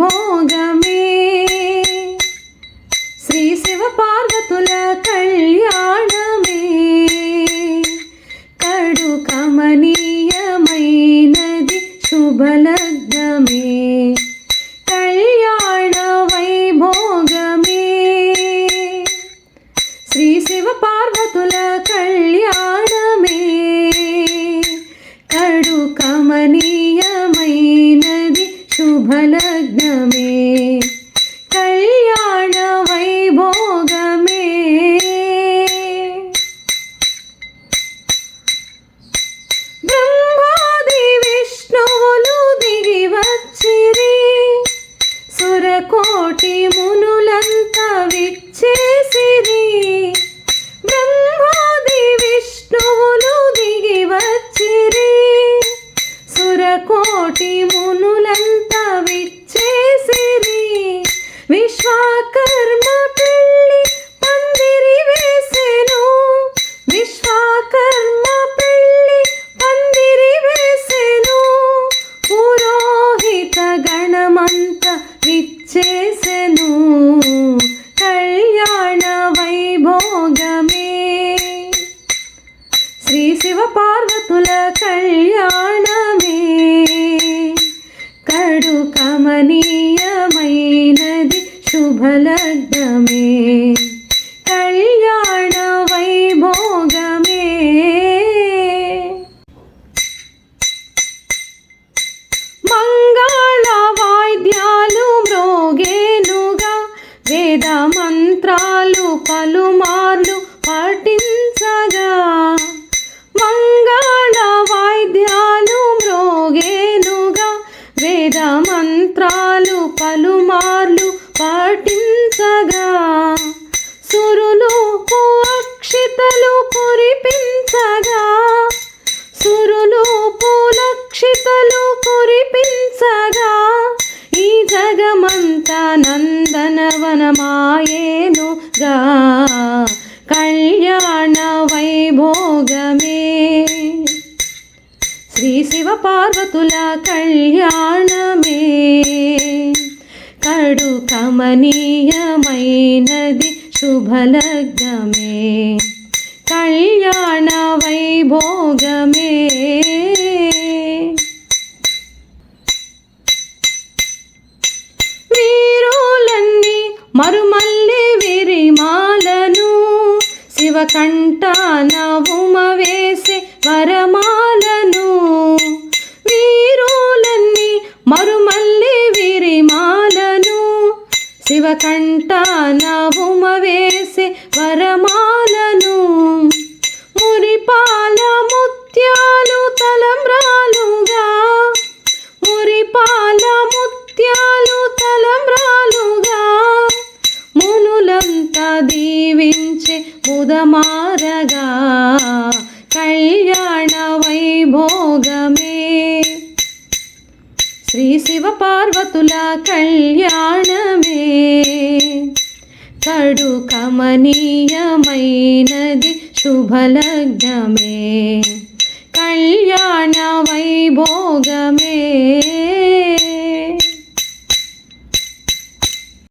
మోగమే. శ్రీ శివ పార్వతుల కళ్యాణమే. కడు కమనీయమైనది శుభలగ్నమే. కళ్యాణ వైభోగమే. శ్రీ శివ పార్వతు విశ్వకర్మ పెళ్ళి పందిరి వేసెను. విశ్వకర్మ పెళ్ళి పందిరి వేసెను. పురోహిత గణమంత విచ్చేసెను. కళ్యాణ వైభోగమే. శ్రీ శివ పార్వతుల కళ్యాణమే. కడు కమనీయమైనది శుభలగ్నమే కళ్యాణ కురిపించగా సురులు పూలక్షితలు కురిపించగా ఈ జగమంతా నందనవనమాయేనుగా. కళ్యాణ వైభోగమే. శ్రీ శివ పార్వతుల కళ్యాణమే. కడు కమనీయమైనది శుభలగ్నమే. శివకంఠాన ఉమ వేసే వరమాలను వీరులన్నీ మరుమల్లి విరిమాలను. శివకంఠాన ఉమ వేసే వరమాలను మురిపాల ముత్యాలు తలంబ్రాలుగా. మురిపాల ముత్యాలు తలంబ్రాలుగా. మునులంతా దీవించ ముదమారగా కళ్యాణ వైభోగమే శ్రీ శివ పార్వతుల కళ్యాణమే కడు కమనీయమైనది శుభలగ్నమే కళ్యాణ వైభోగమే